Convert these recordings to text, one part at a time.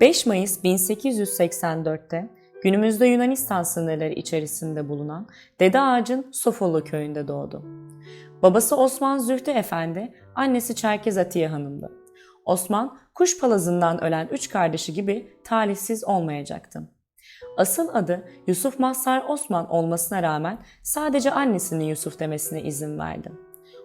5 Mayıs 1884'te günümüzde Yunanistan sınırları içerisinde bulunan Dede Ağacın Sofolu köyünde doğdu. Babası Osman Zühtü Efendi, annesi Çerkez Atiye Hanım'dı. Osman, kuş palazından ölen üç kardeşi gibi talihsiz olmayacaktı. Asıl adı Yusuf Mazhar Osman olmasına rağmen sadece annesinin Yusuf demesine izin verdi.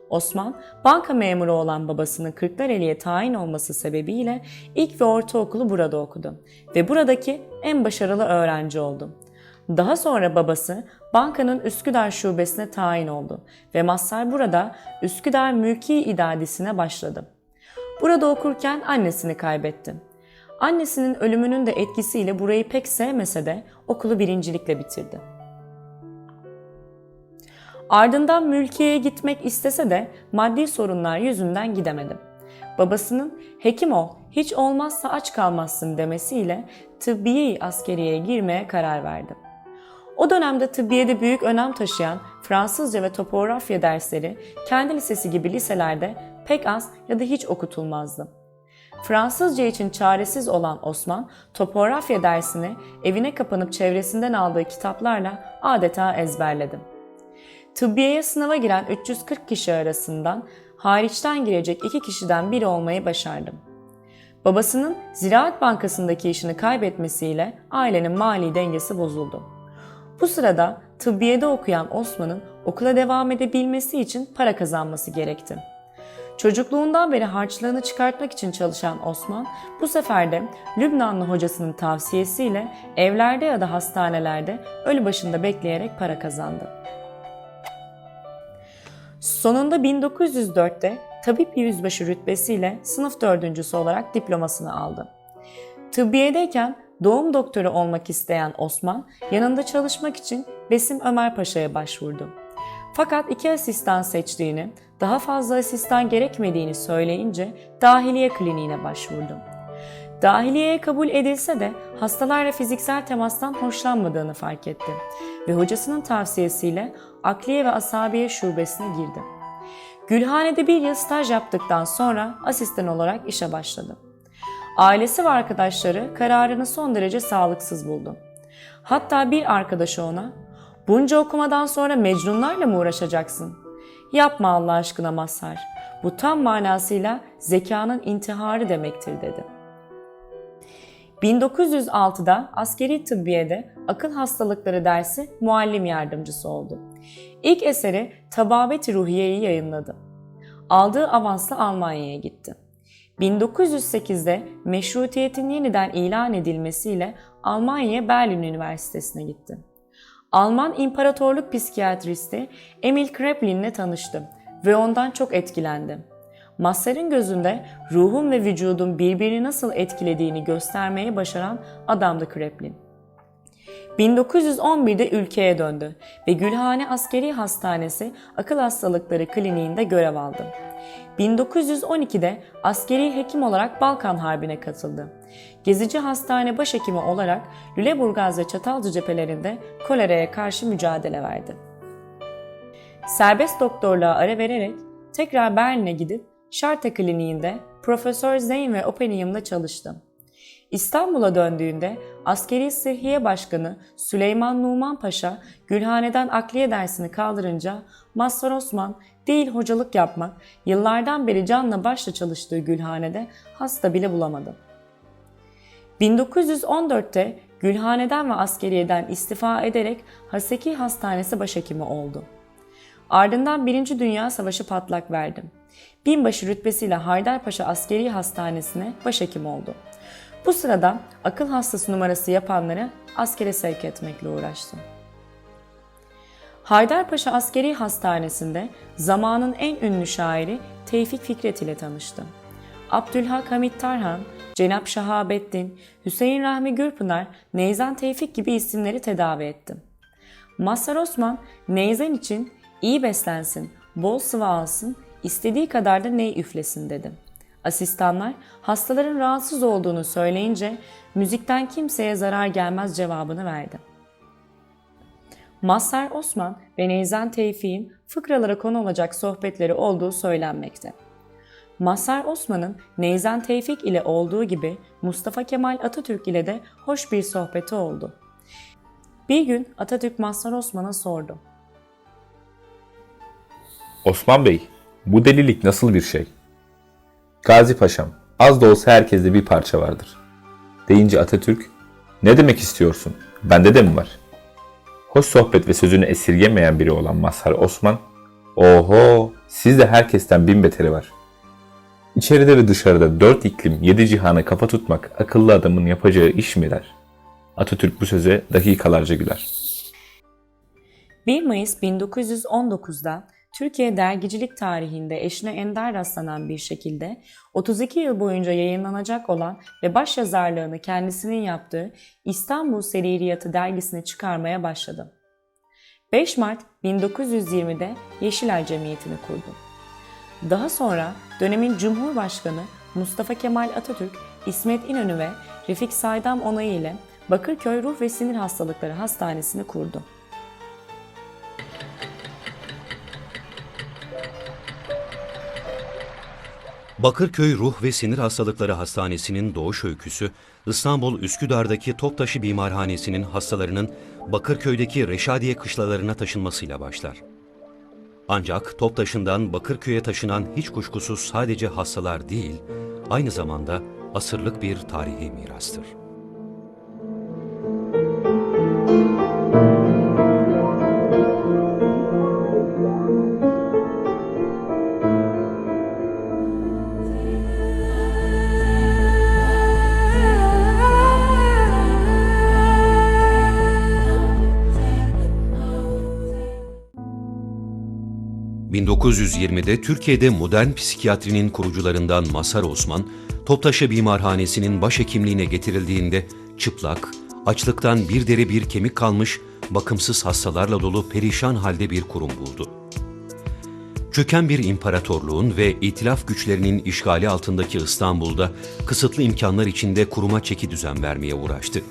Osman, banka memuru olan babasının Kırklareli'ye tayin olması sebebiyle ilk ve ortaokulu burada okudu ve buradaki en başarılı öğrenci oldu. Daha sonra babası bankanın Üsküdar şubesine tayin oldu ve Mazhar burada Üsküdar Mülki İdadisi'ne başladı. Burada okurken annesini kaybetti. Annesinin ölümünün de etkisiyle burayı pek sevmese de okulu birincilikle bitirdi. Ardından mülkiyeye gitmek istese de maddi sorunlar yüzünden gidemedi. Babasının hekim ol, hiç olmazsa aç kalmazsın demesiyle tıbbiye askeriyeye girmeye karar verdi. O dönemde tıbbiyede büyük önem taşıyan Fransızca ve topografya dersleri kendi lisesi gibi liselerde pek az ya da hiç okutulmazdı. Fransızca için çaresiz olan Osman, topografya dersini evine kapanıp çevresinden aldığı kitaplarla adeta ezberledi. Tıbbiyeye sınava giren 340 kişi arasından hariçten girecek iki kişiden biri olmayı başardım. Babasının Ziraat Bankası'ndaki işini kaybetmesiyle ailenin mali dengesi bozuldu. Bu sırada tıbbiyede okuyan Osman'ın okula devam edebilmesi için para kazanması gerekti. Çocukluğundan beri harçlığını çıkartmak için çalışan Osman, bu sefer de Lübnanlı hocasının tavsiyesiyle evlerde ya da hastanelerde ölü başında bekleyerek para kazandı. Sonunda 1904'te tabip yüzbaşı rütbesiyle sınıf dördüncüsü olarak diplomasını aldı. Tıbbiyedeyken doğum doktoru olmak isteyen Osman yanında çalışmak için Besim Ömer Paşa'ya başvurdu. Fakat iki asistan seçtiğini, daha fazla asistan gerekmediğini söyleyince dahiliye kliniğine başvurdu. Dahiliyeye kabul edilse de hastalarla fiziksel temastan hoşlanmadığını fark etti ve hocasının tavsiyesiyle Akliye ve Asabiye şubesine girdi. Gülhane'de bir yıl staj yaptıktan sonra asistan olarak işe başladı. Ailesi ve arkadaşları kararını son derece sağlıksız buldu. Hatta bir arkadaşı ona, bunca okumadan sonra mecnunlarla mı uğraşacaksın? Yapma Allah aşkına Mazhar, bu tam manasıyla zekanın intiharı demektir dedi. 1906'da askeri tıbbiyede akıl hastalıkları dersi muallim yardımcısı oldu. İlk eseri Tababet-i Ruhiye'yi yayınladı. Aldığı avansla Almanya'ya gitti. 1908'de meşrutiyetin yeniden ilan edilmesiyle Almanya Berlin Üniversitesi'ne gitti. Alman İmparatorluk psikiyatristi Emil Kreplin'le tanıştı ve ondan çok etkilendi. Mazhar'ın gözünde ruhun ve vücudun birbirini nasıl etkilediğini göstermeyi başaran adamdı Kreplin. 1911'de ülkeye döndü ve Gülhane Askeri Hastanesi Akıl Hastalıkları Kliniğinde görev aldı. 1912'de askeri hekim olarak Balkan Harbi'ne katıldı. Gezici hastane başhekimi olarak Lüleburgaz ve Çatalca cephelerinde koleraya karşı mücadele verdi. Serbest doktorluğa ara vererek tekrar Berlin'e gidip Şarte Kliniğinde Profesör Zeyn ve Openium'da çalıştı. İstanbul'a döndüğünde Askeri Sıhhiye Başkanı Süleyman Numan Paşa Gülhane'den akliye dersini kaldırınca Mazhar Osman değil hocalık yapmak, yıllardan beri canla başla çalıştığı Gülhane'de hasta bile bulamadı. 1914'te Gülhane'den ve askeriyeden istifa ederek Haseki Hastanesi başhekimi oldu. Ardından 1. Dünya Savaşı patlak verdi. Binbaşı rütbesiyle Haydarpaşa Askeri Hastanesi'ne başhekim oldu. Bu sırada akıl hastası numarası yapanları askere sevk etmekle uğraştı. Haydarpaşa Askeri Hastanesi'nde zamanın en ünlü şairi Tevfik Fikret ile tanıştı. Abdülhak Hamit Tarhan, Cenap Şahabettin, Hüseyin Rahmi Gürpınar, Neyzen Tevfik gibi isimleri tedavi etti. Mazhar Osman, Neyzen için iyi beslensin, bol sıvı alsın, istediği kadar da ney üflesin dedi. Asistanlar hastaların rahatsız olduğunu söyleyince müzikten kimseye zarar gelmez cevabını verdi. Mazhar Osman ve Neyzen Tevfik'in fıkralara konu olacak sohbetleri olduğu söylenmekte. Mazhar Osman'ın Neyzen Tevfik ile olduğu gibi Mustafa Kemal Atatürk ile de hoş bir sohbeti oldu. Bir gün Atatürk Mazhar Osman'a sordu. Osman Bey, bu delilik nasıl bir şey? Gazi Paşam, az da olsa herkeste bir parça vardır. Deyince Atatürk, ne demek istiyorsun? Bende de mi var? Hoş sohbet ve sözünü esirgemeyen biri olan Mazhar Osman, oho sizde herkesten bin beteri var. İçeride ve dışarıda dört iklim, yedi cihana kafa tutmak akıllı adamın yapacağı iş mi der? Atatürk bu söze dakikalarca güler. 1 Mayıs 1919'da Türkiye dergicilik tarihinde eşine ender rastlanan bir şekilde 32 yıl boyunca yayınlanacak olan ve başyazarlığını kendisinin yaptığı İstanbul Seririyatı dergisini çıkarmaya başladı. 5 Mart 1920'de Yeşilay Cemiyeti'ni kurdu. Daha sonra dönemin Cumhurbaşkanı Mustafa Kemal Atatürk, İsmet İnönü ve Refik Saydam onayı ile Bakırköy Ruh ve Sinir Hastalıkları Hastanesi'ni kurdu. Bakırköy Ruh ve Sinir Hastalıkları Hastanesi'nin doğuş öyküsü, İstanbul Üsküdar'daki Toptaşı Bimarhanesi'nin hastalarının Bakırköy'deki Reşadiye kışlalarına taşınmasıyla başlar. Ancak Toptaşı'ndan Bakırköy'e taşınan hiç kuşkusuz sadece hastalar değil, aynı zamanda asırlık bir tarihi mirastır. ...1920'de Türkiye'de modern psikiyatrinin kurucularından Masar Osman, Toptaşı Bimarhanesi'nin başhekimliğine getirildiğinde çıplak, açlıktan bir deri bir kemik kalmış, bakımsız hastalarla dolu perişan halde bir kurum buldu. Çöken bir imparatorluğun ve itilaf güçlerinin işgali altındaki İstanbul'da kısıtlı imkanlar içinde kuruma çeki düzen vermeye uğraştı.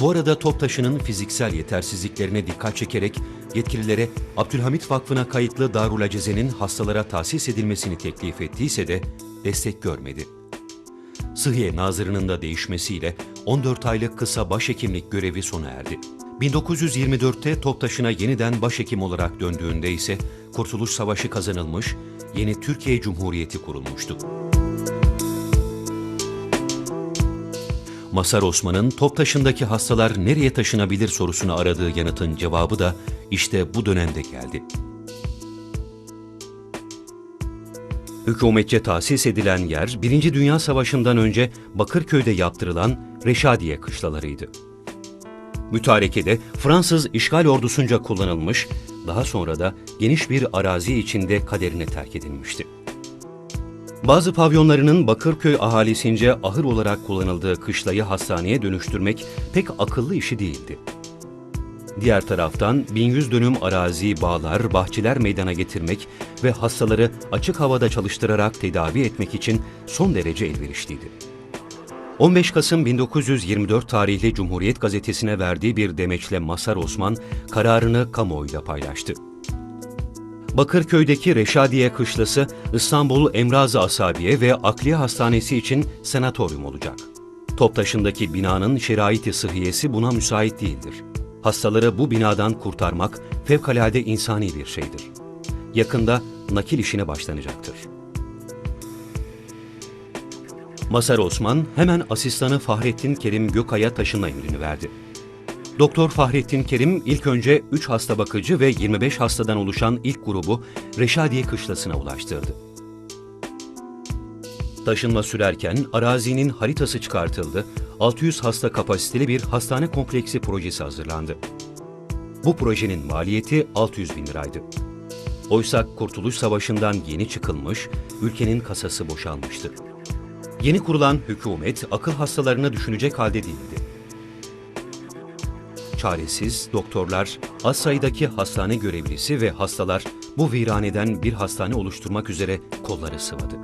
Bu arada Toptaşı'nın fiziksel yetersizliklerine dikkat çekerek yetkililere Abdülhamit Vakfı'na kayıtlı Darul Aceze'nin hastalara tahsis edilmesini teklif ettiyse de destek görmedi. Sıhhiye Nazırı'nın da değişmesiyle 14 aylık kısa başhekimlik görevi sona erdi. 1924'te Toptaşı'na yeniden başhekim olarak döndüğünde ise Kurtuluş Savaşı kazanılmış, yeni Türkiye Cumhuriyeti kurulmuştu. Masar Osman'ın Toptaşı'ndaki hastalar nereye taşınabilir sorusuna aradığı yanıtın cevabı da işte bu dönemde geldi. Hükümetçe tahsis edilen yer, Birinci Dünya Savaşı'ndan önce Bakırköy'de yaptırılan Reşadiye kışlalarıydı. Mütarekede Fransız işgal ordusunca kullanılmış, daha sonra da geniş bir arazi içinde kaderine terk edilmişti. Bazı pavyonlarının Bakırköy ahalisince ahır olarak kullanıldığı kışlayı hastaneye dönüştürmek pek akıllı işi değildi. Diğer taraftan 1100 dönüm arazi, bağlar, bahçeler meydana getirmek ve hastaları açık havada çalıştırarak tedavi etmek için son derece elverişliydi. 15 Kasım 1924 tarihli Cumhuriyet Gazetesi'ne verdiği bir demeçle Masar Osman kararını kamuoyuyla paylaştı. Bakırköy'deki Reşadiye Kışlası İstanbul Emraz-ı Asabiye ve Akliye Hastanesi için senatoryum olacak. Toptaşı'ndaki binanın şerait-i sıhhiyesi buna müsait değildir. Hastaları bu binadan kurtarmak fevkalade insani bir şeydir. Yakında nakil işine başlanacaktır. Masar Osman hemen asistanı Fahrettin Kerim Gökay'a taşınma emrini verdi. Doktor Fahrettin Kerim ilk önce 3 hasta bakıcı ve 25 hastadan oluşan ilk grubu Reşadiye Kışlası'na ulaştırdı. Taşınma sürerken arazinin haritası çıkartıldı, 600 hasta kapasiteli bir hastane kompleksi projesi hazırlandı. Bu projenin maliyeti 600 bin liraydı. Oysa Kurtuluş Savaşı'ndan yeni çıkılmış, ülkenin kasası boşalmıştı. Yeni kurulan hükümet akıl hastalarını düşünecek halde değildi. Çaresiz doktorlar, az sayıdaki hastane görevlisi ve hastalar bu viraneden bir hastane oluşturmak üzere kolları sıvadı.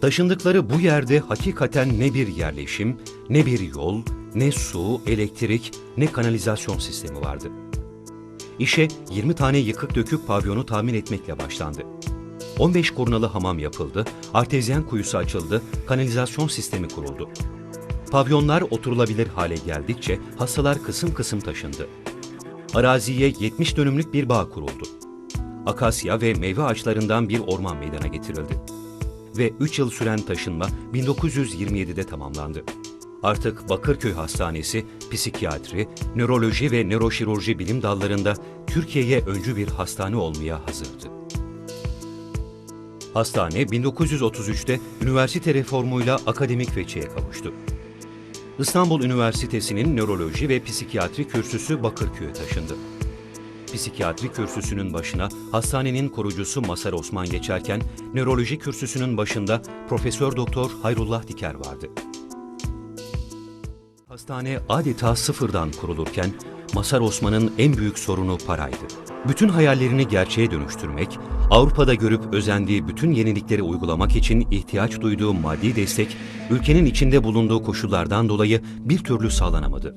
Taşındıkları bu yerde hakikaten ne bir yerleşim, ne bir yol, ne su, elektrik, ne kanalizasyon sistemi vardı. İşe 20 tane yıkık dökük pavyonu tahmin etmekle başlandı. 15 korunalı hamam yapıldı, artezyen kuyusu açıldı, kanalizasyon sistemi kuruldu. Pavyonlar oturulabilir hale geldikçe hastalar kısım kısım taşındı. Araziye 70 dönümlük bir bağ kuruldu. Akasya ve meyve ağaçlarından bir orman meydana getirildi. Ve 3 yıl süren taşınma 1927'de tamamlandı. Artık Bakırköy Hastanesi, psikiyatri, nöroloji ve nöroşirurji bilim dallarında Türkiye'ye öncü bir hastane olmaya hazırdı. Hastane 1933'te üniversite reformuyla akademik veçeye kavuştu. İstanbul Üniversitesi'nin nöroloji ve psikiyatri kürsüsü Bakırköy'e taşındı. Psikiyatri kürsüsünün başına hastanenin korucusu Masar Osman geçerken nöroloji kürsüsünün başında Profesör Doktor Hayrullah Diker vardı. Hastane adeta sıfırdan kurulurken Masar Osman'ın en büyük sorunu paraydı. Bütün hayallerini gerçeğe dönüştürmek, Avrupa'da görüp özendiği bütün yenilikleri uygulamak için ihtiyaç duyduğu maddi destek, ülkenin içinde bulunduğu koşullardan dolayı bir türlü sağlanamadı.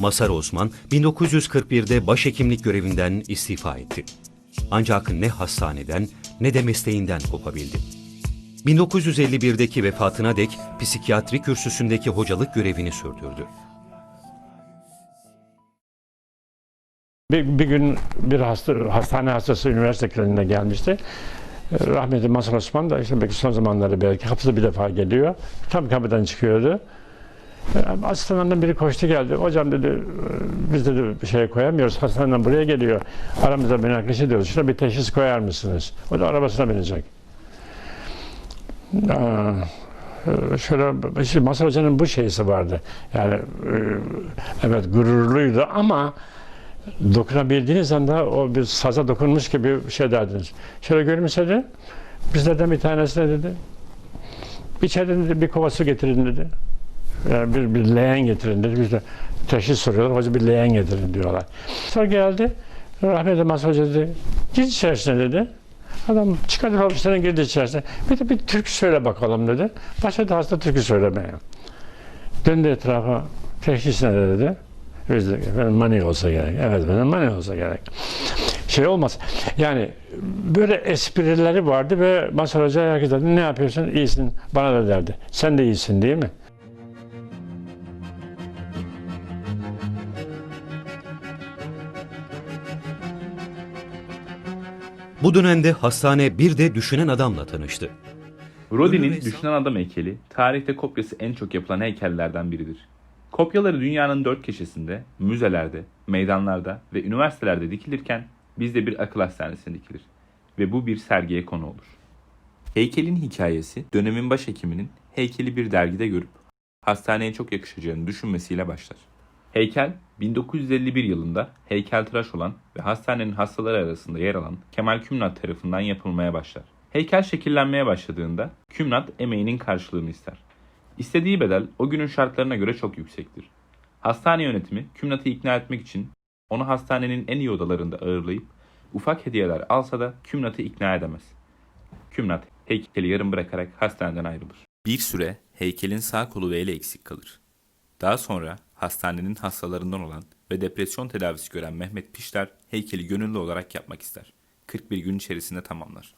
Masar Osman 1941'de başhekimlik görevinden istifa etti. Ancak ne hastaneden ne de mesleğinden kopabildi. 1951'deki vefatına dek psikiyatri kürsüsündeki hocalık görevini sürdürdü. Bir, bir gün bir hasta, hastane hastası üniversite kliniğine gelmişti. Ee, Rahmetli Masar Osman da işte belki son zamanları belki hafıza bir defa geliyor. Tam kapıdan çıkıyordu. Ee, Asistanlarından biri koştu geldi. Hocam dedi "e, biz dedi bir şey koyamıyoruz. Hastaneden buraya geliyor. Aramızda münakaşa ediyoruz. Şuna bir teşhis koyar mısınız? O da arabasına binecek. Aa, e, şöyle işte Masar Hoca'nın bu şeysi vardı. Yani e, evet gururluydu ama dokunabildiğiniz anda o bir saza dokunmuş gibi şey derdiniz. Şöyle gülümsedi. Bizlerden bir tanesine dedi. İçeriden dedi bir kova su getirin dedi. Yani bir, bir leğen getirin dedi. Biz de teşhis soruyorlar. Hoca bir leğen getirin diyorlar. Sonra geldi. Rahmetli Masar Hoca dedi. Git içerisine dedi. Adam çıkardı babasının girdi içerisine. Bir de bir türkü söyle bakalım dedi. Başladı hasta türkü söylemeye. Döndü etrafa. Teşhis ne dedi. De efendim mani olsa gerek. Evet efendim mani olsa gerek. Şey olmaz. Yani böyle esprileri vardı ve Masar Hoca herkes dedi ne yapıyorsun? İyisin. Bana da derdi. Sen de iyisin değil mi? Bu dönemde hastane bir de düşünen adamla tanıştı. Rodin'in Düşünen Adam heykeli tarihte kopyası en çok yapılan heykellerden biridir. Kopyaları dünyanın dört köşesinde, müzelerde, meydanlarda ve üniversitelerde dikilirken bizde bir akıl hastanesine dikilir. Ve bu bir sergiye konu olur. Heykelin hikayesi dönemin başhekiminin heykeli bir dergide görüp hastaneye çok yakışacağını düşünmesiyle başlar. Heykel 1951 yılında heykeltıraş olan ve hastanenin hastaları arasında yer alan Kemal Kümnat tarafından yapılmaya başlar. Heykel şekillenmeye başladığında Kümnat emeğinin karşılığını ister. İstediği bedel o günün şartlarına göre çok yüksektir. Hastane yönetimi Kümnat'ı ikna etmek için onu hastanenin en iyi odalarında ağırlayıp ufak hediyeler alsa da Kümnat'ı ikna edemez. Kümnat heykeli yarım bırakarak hastaneden ayrılır. Bir süre heykelin sağ kolu ve eli eksik kalır. Daha sonra hastanenin hastalarından olan ve depresyon tedavisi gören Mehmet Pişler heykeli gönüllü olarak yapmak ister. 41 gün içerisinde tamamlar.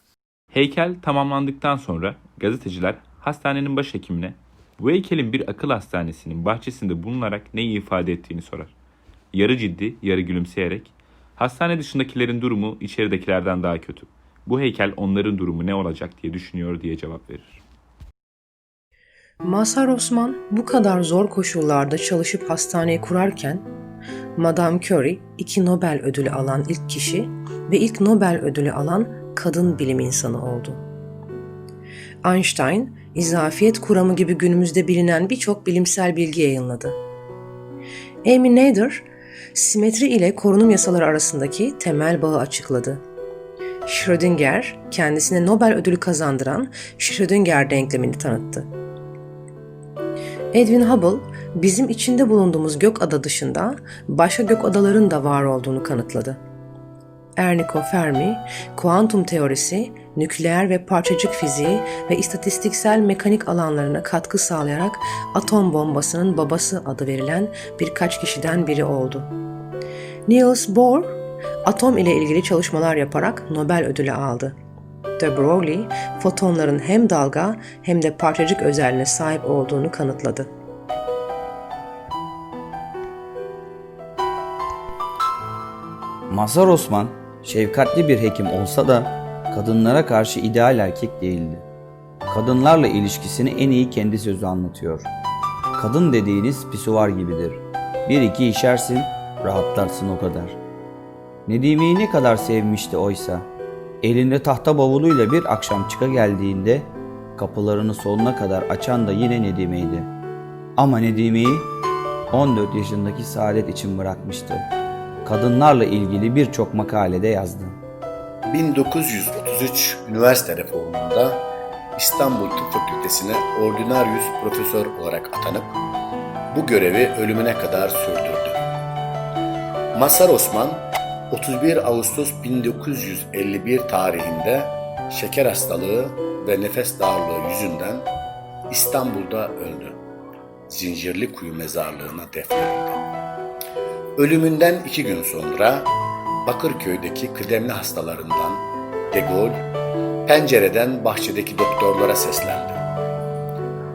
Heykel tamamlandıktan sonra gazeteciler hastanenin başhekimine bu heykelin bir akıl hastanesinin bahçesinde bulunarak neyi ifade ettiğini sorar. Yarı ciddi, yarı gülümseyerek hastane dışındakilerin durumu içeridekilerden daha kötü. Bu heykel onların durumu ne olacak diye düşünüyor diye cevap verir. Mazhar Osman bu kadar zor koşullarda çalışıp hastaneyi kurarken Madame Curie iki Nobel ödülü alan ilk kişi ve ilk Nobel ödülü alan kadın bilim insanı oldu. Einstein, izafiyet kuramı gibi günümüzde bilinen birçok bilimsel bilgi yayınladı. Amy Nader, simetri ile korunum yasaları arasındaki temel bağı açıkladı. Schrödinger, kendisine Nobel ödülü kazandıran Schrödinger denklemini tanıttı. Edwin Hubble, bizim içinde bulunduğumuz gök ada dışında başka gök adaların da var olduğunu kanıtladı. Enrico Fermi, kuantum teorisi, nükleer ve parçacık fiziği ve istatistiksel mekanik alanlarına katkı sağlayarak atom bombasının babası adı verilen birkaç kişiden biri oldu. Niels Bohr, atom ile ilgili çalışmalar yaparak Nobel ödülü aldı. De Broglie, fotonların hem dalga hem de parçacık özelliğine sahip olduğunu kanıtladı. Mazhar Osman şefkatli bir hekim olsa da kadınlara karşı ideal erkek değildi. Kadınlarla ilişkisini en iyi kendi sözü anlatıyor. Kadın dediğiniz pisuvar gibidir. Bir iki işersin, rahatlarsın o kadar. Nedime'yi ne kadar sevmişti oysa. Elinde tahta bavuluyla bir akşam çıka geldiğinde kapılarını sonuna kadar açan da yine Nedime'ydi. Ama Nedime'yi 14 yaşındaki Saadet için bırakmıştı kadınlarla ilgili birçok makalede yazdı. 1933 üniversite reformunda İstanbul Tıp Fakültesine ordinaryus profesör olarak atanıp bu görevi ölümüne kadar sürdürdü. Mazhar Osman 31 Ağustos 1951 tarihinde şeker hastalığı ve nefes darlığı yüzünden İstanbul'da öldü. Zincirli Kuyu mezarlığına defnedildi. Ölümünden iki gün sonra Bakırköy'deki kıdemli hastalarından De Gaulle pencereden bahçedeki doktorlara seslendi.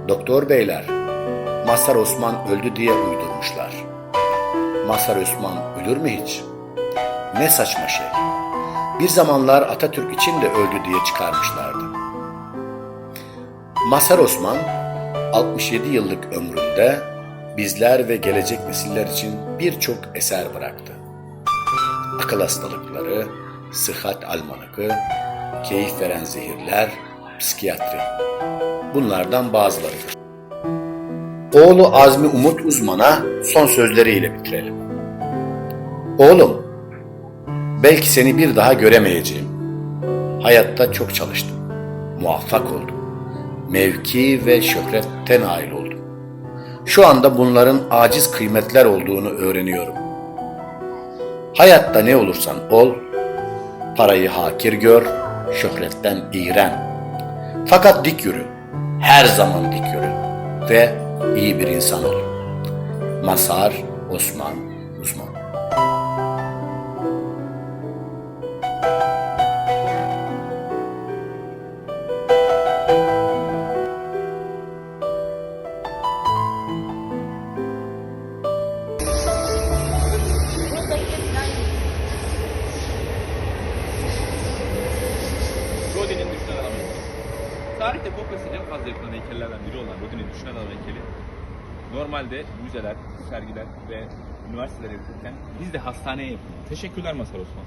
Doktor beyler, Mazhar Osman öldü diye uydurmuşlar. Mazhar Osman ölür mü hiç? Ne saçma şey. Bir zamanlar Atatürk için de öldü diye çıkarmışlardı. Mazhar Osman 67 yıllık ömründe bizler ve gelecek nesiller için birçok eser bıraktı. Akıl hastalıkları, sıhhat almanakı, keyif veren zehirler, psikiyatri. Bunlardan bazılarıdır. Oğlu Azmi Umut Uzman'a son sözleriyle bitirelim. Oğlum, belki seni bir daha göremeyeceğim. Hayatta çok çalıştım. Muvaffak oldum. Mevki ve şöhrette nail oldum. Şu anda bunların aciz kıymetler olduğunu öğreniyorum. Hayatta ne olursan ol, parayı hakir gör, şöhretten iğren. Fakat dik yürü, her zaman dik yürü ve iyi bir insan ol. Masar Osman normalde müzeler, sergiler ve üniversiteler yapılırken biz de hastaneye yapılıyor. Teşekkürler Mazhar Osman.